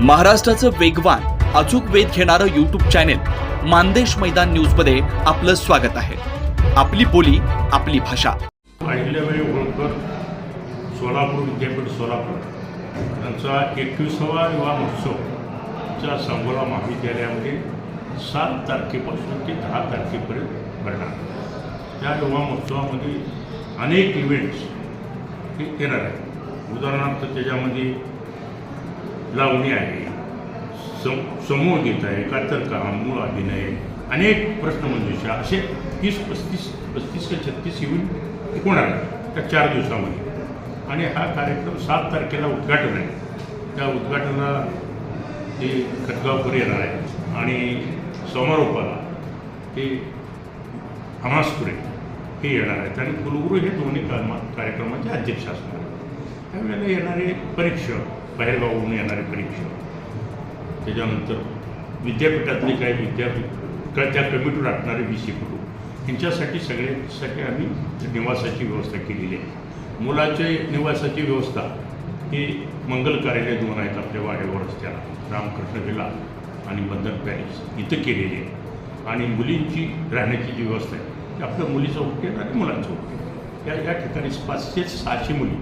महाराष्ट्राचं वेगवान अचूक वेध घेणारं यूट्यूब चॅनेल मानदेश मैदान न्यूजमध्ये आपलं स्वागत आहे. आपली बोली आपली भाषा. अहिल्याबाई होळकर सोलापूर विद्यापीठ सोलापूर. यांचा एकविसावा युवा महोत्सवच्या सांगोला महाविद्यालयामध्ये सात तारखेपासून ते दहा तारखेपर्यंत भरणार त्या युवा महोत्सवामध्ये अनेक इव्हेंट्स हे येणार आहेत. उदाहरणार्थ त्याच्यामध्ये लावणी आहे. सम समूह आहे कातरकाम मूळ अभिनय. अनेक प्रश्नमंजुषा असे तीस पस्तीस पस्तीस ते छत्तीस इव्हेंट होणार त्या चार दिवसामध्ये. आणि हा कार्यक्रम सात तारखेला उद्घाटन आहे. त्या उद्घाटनाला ते खटगावकर येणार आहे आणि समारोपाला ते हमासपुरे हे येणार आहेत. आणि कुलगुरू हे दोन्ही कार्यक्रमाचे अध्यक्ष असणार आहेत. त्यावेळेला येणारे परीक्षक बाहेरगावून येणारे परीक्षा. त्याच्यानंतर विद्यापीठातले काही विद्यापीठ का त्या कमिटीवर असणारे वीस कुटुंब. यांच्यासाठी सगळ्यांसाठी आम्ही निवासाची व्यवस्था केलेली आहे. मुलाचे निवासाची व्यवस्था ही मंगल कार्यालय दोन आहेत आपल्या वाड्यावर रस्त्याला रामकृष्ण विला आणि बंधन पॅलेस इथं केलेली आहे. आणि मुलींची राहण्याची जी व्यवस्था आहे ती आपल्या मुलीचं होते आणि मुलांचं होते या या ठिकाणी पाचशे सहाशे मुली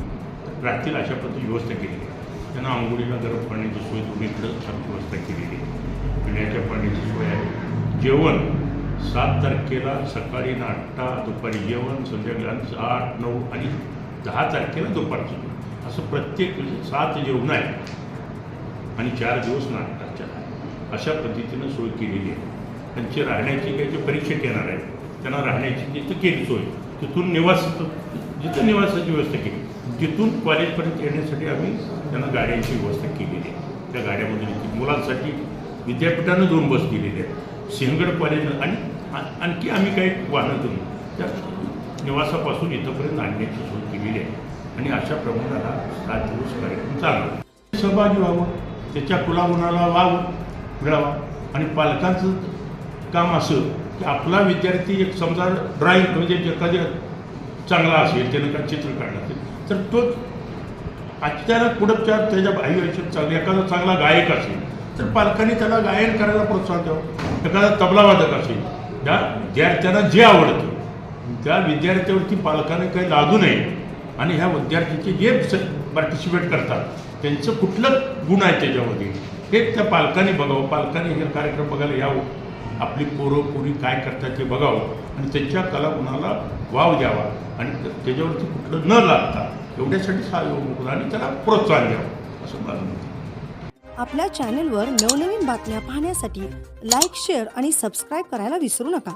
राहतील अशा पद्धती व्यवस्था केलेली आहे. त्यांना आंघोळीला गरम पाण्याची सोय दोन्हीकडं आम्ही व्यवस्था केलेली आहे. पिण्याच्या पाण्याची सोय आहे. जेवण सात तारखेला सकाळी नाश्ता दुपारी जेवण संध्याकाळी आठ नऊ आणि दहा तारखेला दुपारचं असं प्रत्येक म्हणजे सात जेवण आहे. आणि चार दिवस नाटकाच्या अशा पद्धतीनं सोय केलेली आहे. त्यांची राहण्याची काही जे परीक्षक येणार आहेत. त्यांना राहण्याची तिथं केली सोय तिथून निवास जिथं निवासाची व्यवस्था केली. तिथून कॉलेजपर्यंत येण्यासाठी आम्ही त्यांना गाड्यांची व्यवस्था केलेली आहे. त्या गाड्यामधून देखील मुलांसाठी विद्यापीठानं दोन बस दिलेल्या आहेत. सिंहगड कॉलेजनं आणि आणखी आम्ही काही वाहनं देऊन त्या निवासापासून इथंपर्यंत आणण्याची सोय केलेली आहे. आणि अशा प्रमाणात हा सात दिवस कार्यक्रम चालला सहभागी व्हावं त्याच्या कुलामुलाला वाव मिळावा आणि पालकांचं काम असं की आपला विद्यार्थी एक समजा ड्रॉइंग म्हणजे एखाद्या चांगला असेल त्यानं काय चित्र काढलं असेल? तर तो आजच्याला पुढच्या त्याच्या भाई आयुष्यात चांगलं एखादा चांगला गायक असेल तर पालकांनी त्याला गायन करायला प्रोत्साहन द्यावं. एखादा तबलावादक असेल त्या विद्यार्थ्यांना जे आवडतं त्या विद्यार्थ्यावरती पालकांनी काही लादू नये. आणि ह्या विद्यार्थ्यांचे जे पार्टिसिपेट करतात त्यांचं कुठलं गुण आहे त्याच्यामध्ये हे त्या पालकांनी बघावं. पालकांनी हे कार्यक्रम बघायला यावं. आपली पोरं पोरी काय करतात ते बघावं आणि त्यांच्या कलागुणाला वाव द्यावा आणि त्याच्यावरती कुठलं न लागता एवढ्यासाठी सहयोग आणि त्याला प्रोत्साहन द्यावं असं मला म्हणतं आपल्या चॅनेलवर नवनवीन बातम्या पाहण्यासाठी लाईक शेअर आणि सबस्क्राईब करायला विसरू नका.